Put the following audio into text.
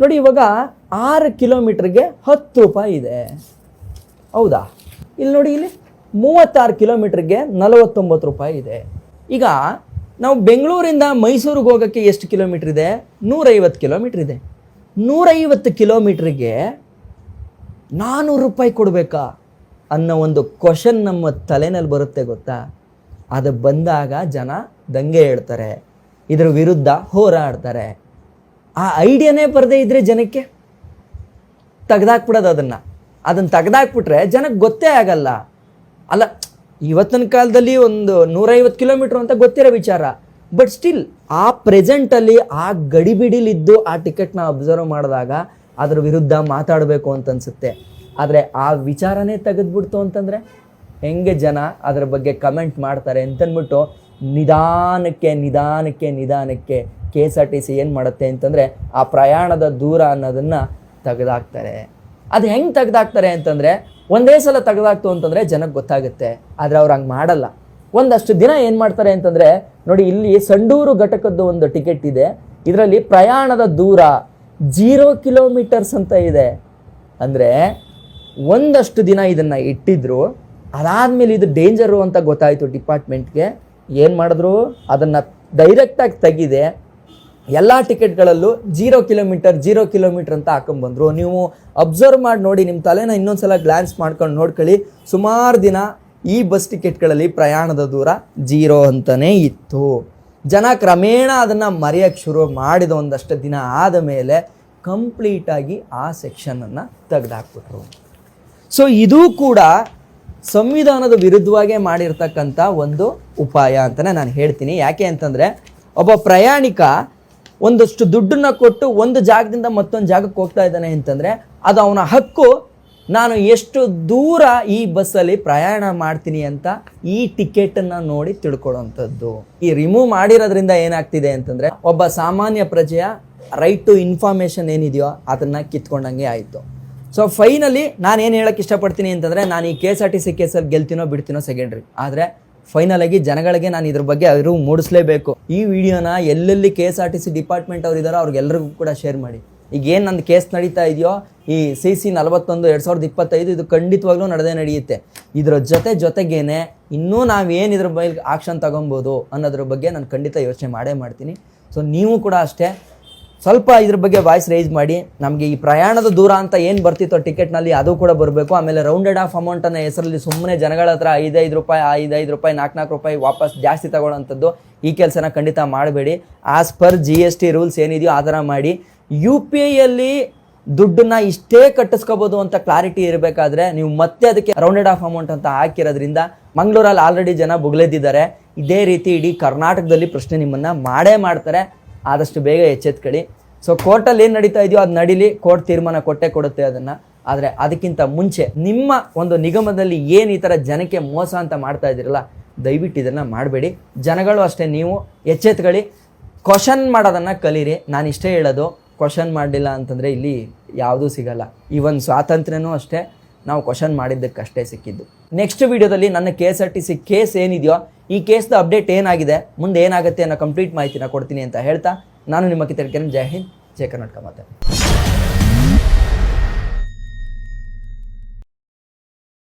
ನೋಡಿ ಇವಾಗ ಆರು ಕಿಲೋಮೀಟ್ರಿಗೆ ಹತ್ತು ರೂಪಾಯಿ ಇದೆ. ಹೌದಾ? ಇಲ್ಲಿ ನೋಡಿ ಇಲ್ಲಿ ಮೂವತ್ತಾರು ಕಿಲೋಮೀಟ್ರಿಗೆ ನಲವತ್ತೊಂಬತ್ತು ರೂಪಾಯಿ ಇದೆ. ಈಗ ನಾವು ಬೆಂಗಳೂರಿಂದ ಮೈಸೂರಿಗೆ ಹೋಗೋಕ್ಕೆ ಎಷ್ಟು ಕಿಲೋಮೀಟ್ರ್ ಇದೆ? ನೂರೈವತ್ತು ಕಿಲೋಮೀಟ್ರ್ ಇದೆ. ನೂರೈವತ್ತು ಕಿಲೋಮೀಟ್ರಿಗೆ ನಾನ್ನೂರು ರೂಪಾಯಿ ಕೊಡಬೇಕಾ ಅನ್ನೋ ಒಂದು ಕ್ವಶನ್ ನಮ್ಮ ತಲೆನಲ್ಲಿ ಬರುತ್ತೆ ಗೊತ್ತಾ? ಅದು ಬಂದಾಗ ಜನ ದಂಗೆ ಹೇಳ್ತಾರೆ. ಇದರ ವಿರುದ್ಧ ಹೋರಾಡ್ತಾರೆ. ಆ ಐಡಿಯಾನೇ ಬರದೇ ಇದ್ರೆ ಜನಕ್ಕೆ ತೆಗೆದಾಕ್ಬಿಡೋದು ಅದನ್ನು. ಅದನ್ನು ತೆಗೆದಾಕ್ಬಿಟ್ರೆ ಜನಕ್ಕೆ ಗೊತ್ತೇ ಆಗಲ್ಲ. ಅಲ್ಲ, ಇವತ್ತಿನ ಕಾಲದಲ್ಲಿ ಒಂದು ನೂರೈವತ್ತು ಕಿಲೋಮೀಟ್ರ್ ಅಂತ ಗೊತ್ತಿರೋ ವಿಚಾರ. ಬಟ್ ಸ್ಟಿಲ್ ಆ ಪ್ರೆಸೆಂಟಲ್ಲಿ ಆ ಗಡಿಬಿಡಿಲಿದ್ದು ಆ ಟಿಕೆಟ್ನ ಅಬ್ಸರ್ವ್ ಮಾಡಿದಾಗ ಅದ್ರ ವಿರುದ್ಧ ಮಾತಾಡಬೇಕು ಅಂತ ಅನಿಸುತ್ತೆ. ಆದರೆ ಆ ವಿಚಾರನೇ ತೆಗೆದ್ಬಿಡ್ತು ಅಂತಂದರೆ ಹೆಂಗೆ ಜನ ಅದರ ಬಗ್ಗೆ ಕಮೆಂಟ್ ಮಾಡ್ತಾರೆ ಅಂತನ್ಬಿಟ್ಟು ನಿಧಾನಕ್ಕೆ ನಿಧಾನಕ್ಕೆ ನಿಧಾನಕ್ಕೆ K S R T C ಏನು ಮಾಡುತ್ತೆ ಅಂತಂದರೆ ಆ ಪ್ರಯಾಣದ ದೂರ ಅನ್ನೋದನ್ನು ತೆಗೆದಾಕ್ತಾರೆ. ಅದು ಹೆಂಗೆ ತೆಗೆದಾಕ್ತಾರೆ ಅಂತಂದರೆ ಒಂದೇ ಸಲ ತೆಗೆದಾಕ್ತು ಅಂತಂದರೆ ಜನಕ್ಕೆ ಗೊತ್ತಾಗುತ್ತೆ, ಆದರೆ ಅವ್ರು ಹಂಗೆ ಮಾಡಲ್ಲ. ಒಂದಷ್ಟು ದಿನ ಏನು ಮಾಡ್ತಾರೆ ಅಂತಂದರೆ, ನೋಡಿ ಇಲ್ಲಿ ಸಂಡೂರು ಘಟಕದ್ದು ಒಂದು ಟಿಕೆಟ್ ಇದೆ, ಇದರಲ್ಲಿ ಪ್ರಯಾಣದ ದೂರ ಜೀರೋ ಕಿಲೋಮೀಟರ್ಸ್ ಅಂತ ಇದೆ. ಅಂದರೆ ಒಂದಷ್ಟು ದಿನ ಇದನ್ನು ಇಟ್ಟಿದ್ರು, ಅದಾದಮೇಲೆ ಇದು ಡೇಂಜರು ಅಂತ ಗೊತ್ತಾಯಿತು ಡಿಪಾರ್ಟ್ಮೆಂಟ್ಗೆ, ಏನು ಮಾಡಿದ್ರು? ಅದನ್ನು ಡೈರೆಕ್ಟಾಗಿ ತೆಗಿದೆ ಎಲ್ಲ ಟಿಕೆಟ್ಗಳಲ್ಲೂ ಜೀರೋ ಕಿಲೋಮೀಟರ್ ಜೀರೋ ಕಿಲೋಮೀಟರ್ ಅಂತ ಹಾಕೊಂಡ್ಬಂದ್ರು. ನೀವು ಅಬ್ಸರ್ವ್ ಮಾಡಿ ನೋಡಿ ನಿಮ್ಮ ತಲೆನ ಇನ್ನೊಂದ್ಸಲ ಗ್ಲಾನ್ಸ್ ಮಾಡ್ಕೊಂಡು ನೋಡ್ಕೊಳ್ಳಿ. ಸುಮಾರು ದಿನ ಈ ಬಸ್ ಟಿಕೆಟ್ಗಳಲ್ಲಿ ಪ್ರಯಾಣದ ದೂರ ಜೀರೋ ಅಂತಲೇ ಇತ್ತು. ಜನ ಕ್ರಮೇಣ ಅದನ್ನು ಮರೆಯೋಕ್ಕೆ ಶುರು ಮಾಡಿದ ಒಂದಷ್ಟು ದಿನ ಆದ ಮೇಲೆ ಕಂಪ್ಲೀಟಾಗಿ ಆ ಸೆಕ್ಷನನ್ನು ತೆಗೆದಾಕ್ಬಿಟ್ರು. ಸೊ ಇದು ಕೂಡ ಸಂವಿಧಾನದ ವಿರುದ್ಧವಾಗೇ ಮಾಡಿರ್ತಕ್ಕಂಥ ಒಂದು ಉಪಾಯ ಅಂತಲೇ ನಾನು ಹೇಳ್ತೀನಿ. ಯಾಕೆ ಅಂತಂದರೆ, ಒಬ್ಬ ಪ್ರಯಾಣಿಕ ಒಂದಷ್ಟು ದುಡ್ಡನ್ನ ಕೊಟ್ಟು ಒಂದು ಜಾಗದಿಂದ ಮತ್ತೊಂದು ಜಾಗಕ್ಕೆ ಹೋಗ್ತಾ ಇದ್ದಾನೆ ಅಂತಂದರೆ ಅದು ಅವನ ಹಕ್ಕು. ನಾನು ಎಷ್ಟು ದೂರ ಈ ಬಸ್ಸಲ್ಲಿ ಪ್ರಯಾಣ ಮಾಡ್ತೀನಿ ಅಂತ ಈ ಟಿಕೆಟನ್ನು ನೋಡಿ ತಿಳ್ಕೊಳ್ಳೋವಂಥದ್ದು ಈ ರಿಮೂವ್ ಮಾಡಿರೋದ್ರಿಂದ ಏನಾಗ್ತಿದೆ ಅಂತಂದರೆ ಒಬ್ಬ ಸಾಮಾನ್ಯ ಪ್ರಜೆಯ ರೈಟ್ ಟು ಇನ್ಫಾರ್ಮೇಷನ್ ಏನಿದೆಯೋ ಅದನ್ನು ಕಿತ್ಕೊಂಡಂಗೆ ಆಯಿತು. ಸೊ ಫೈನಲಿ ನಾನು ಏನು ಹೇಳಕ್ಕೆ ಇಷ್ಟಪಡ್ತೀನಿ ಅಂತಂದರೆ ನಾನು ಈ K S R T C ಕೇಸಲ್ಲಿ ಗೆಲ್ತೀನೋ ಬಿಡ್ತೀನೋ ಸೆಕೆಂಡ್ರಿ ಆದರೆ ಫೈನಲ್ ಆಗಿ ಜನಗಳಿಗೆ ನಾನು ಇದ್ರ ಬಗ್ಗೆ ಅರಿವು ಮೂಡಿಸಲೇಬೇಕು. ಈ ವಿಡಿಯೋನ ಎಲ್ಲೆಲ್ಲಿ K S R T C department ಅವ್ರು ಇದ್ದಾರೋ ಅವ್ರಿಗೆಲ್ಲರಿಗೂ ಕೂಡ ಶೇರ್ ಮಾಡಿ. ಈಗ ಏನು ನನ್ನ ಕೇಸ್ ನಡೀತಾ ಇದೆಯೋ, ಈ ಸಿ ಸಿ ನಲವತ್ತೊಂದು, ಎರಡು ಸಾವಿರದ ಇಪ್ಪತ್ತೈದು ಇದು ಖಂಡಿತವಾಗ್ಲೂ ನಡೆದೇ ನಡೆಯುತ್ತೆ. ಇದರ ಜೊತೆ ಜೊತೆಗೇನೆ ಇನ್ನೂ ನಾವೇನು ಇದ್ರ ಬಗ್ಗೆ ಆಕ್ಷನ್ ತಗೊಬೋದು ಅನ್ನೋದ್ರ ಬಗ್ಗೆ ನಾನು ಖಂಡಿತ ಯೋಚನೆ ಮಾಡೇ ಮಾಡ್ತೀನಿ. ಸೊ ನೀವು ಕೂಡ ಅಷ್ಟೇ ಸ್ವಲ್ಪ ಇದ್ರ ಬಗ್ಗೆ ವಾಯ್ಸ್ ರೈಸ್ ಮಾಡಿ. ನಮಗೆ ಈ ಪ್ರಯಾಣದ ದೂರ ಅಂತ ಏನು ಬರ್ತಿತ್ತೋ ಟಿಕೆಟ್ನಲ್ಲಿ ಅದು ಕೂಡ ಬರಬೇಕು. ಆಮೇಲೆ ರೌಂಡೆಡ್ ಆಫ್ ಅಮೌಂಟನ್ನು ಹೆಸರಲ್ಲಿ ಸುಮ್ಮನೆ ಜನಗಳ ಹತ್ರ ಐದೈದು ರೂಪಾಯಿ ಐದೈದು ರೂಪಾಯಿ ನಾಲ್ಕು ನಾಲ್ಕು ರೂಪಾಯಿ ವಾಪಸ್ ಜಾಸ್ತಿ ತಗೊಳ್ಳೋಂಥದ್ದು ಈ ಕೆಲಸನ ಖಂಡಿತ ಮಾಡಬೇಡಿ. As per G S T rules ಏನಿದೆಯೋ ಆ ಥರ ಮಾಡಿ. ಯು ಪಿ ಐಯಲ್ಲಿ ದುಡ್ಡನ್ನ ಇಷ್ಟೇ ಕಟ್ಟಿಸ್ಕೋಬೋದು ಅಂತ ಕ್ಲಾರಿಟಿ ಇರಬೇಕಾದ್ರೆ ನೀವು ಮತ್ತೆ ಅದಕ್ಕೆ ರೌಂಡೆಡ್ ಆಫ್ ಅಮೌಂಟ್ ಅಂತ ಹಾಕಿರೋದ್ರಿಂದ ಮಂಗಳೂರಲ್ಲಿ ಆಲ್ರೆಡಿ ಜನ ಬುಗ್ಲೆದ್ದಿದ್ದಾರೆ ಇದೇ ರೀತಿ ಇಡೀ ಕರ್ನಾಟಕದಲ್ಲಿ ಪ್ರಶ್ನೆ ನಿಮ್ಮನ್ನು ಮಾಡೇ ಮಾಡ್ತಾರೆ. ಆದಷ್ಟು ಬೇಗ ಎಚ್ಚೆತ್ಕೊಳ್ಳಿ. ಸೊ ಕೋರ್ಟಲ್ಲಿ ಏನು ನಡೀತಾ ಇದೆಯೋ ಅದು ನಡೀಲಿ. ಕೋರ್ಟ್ ತೀರ್ಮಾನ ಕೊಟ್ಟೇ ಕೊಡುತ್ತೆ ಅದನ್ನು. ಆದರೆ ಅದಕ್ಕಿಂತ ಮುಂಚೆ ನಿಮ್ಮ ಒಂದು ನಿಗಮದಲ್ಲಿ ಏನು ಈ ಥರ ಜನಕ್ಕೆ ಮೋಸ ಅಂತ ಮಾಡ್ತಾ ಇದ್ದೀರಲ್ಲ, ದಯವಿಟ್ಟು ಇದನ್ನು ಮಾಡಬೇಡಿ. ಜನಗಳು ಅಷ್ಟೇ ನೀವು, ಎಚ್ಚೆತ್ಕೊಳ್ಳಿ. ಕ್ವಶನ್ ಮಾಡೋದನ್ನು ಕಲೀರಿ. ನಾನು ಇಷ್ಟೇ ಹೇಳೋದು ಕ್ವಶನ್ ಮಾಡಲಿಲ್ಲ ಅಂತಂದರೆ ಇಲ್ಲಿ ಯಾವುದೂ ಸಿಗಲ್ಲ. ಒಂದು ಸ್ವಾತಂತ್ರ್ಯನೂ ಅಷ್ಟೇ, ನಾವು ಕ್ವಶನ್ ಮಾಡಿದ್ದಕ್ಕಷ್ಟೇ ಸಿಕ್ಕಿದ್ದು. ನೆಕ್ಸ್ಟ್ ವಿಡಿಯೋದಲ್ಲಿ ನನ್ನ K S R T C case ಏನಿದೆಯೋ ಈ ಕೇಸ್ದು ಅಪ್ಡೇಟ್ ಏನಾಗಿದೆ, ಮುಂದೆ ಏನಾಗುತ್ತೆ ಅನ್ನೋ ಕಂಪ್ಲೀಟ್ ಮಾಹಿತಿನ ಕೊಡ್ತೀನಿ ಅಂತ ಹೇಳ್ತಾ, ನಾನು ನಿಮ್ಮ ಕಿತ್ತಡಿಕೆ ಜೈ ಹಿಂದ್, ಜೈ ಕರ್ನಾಟಕ ಮಾತೆ.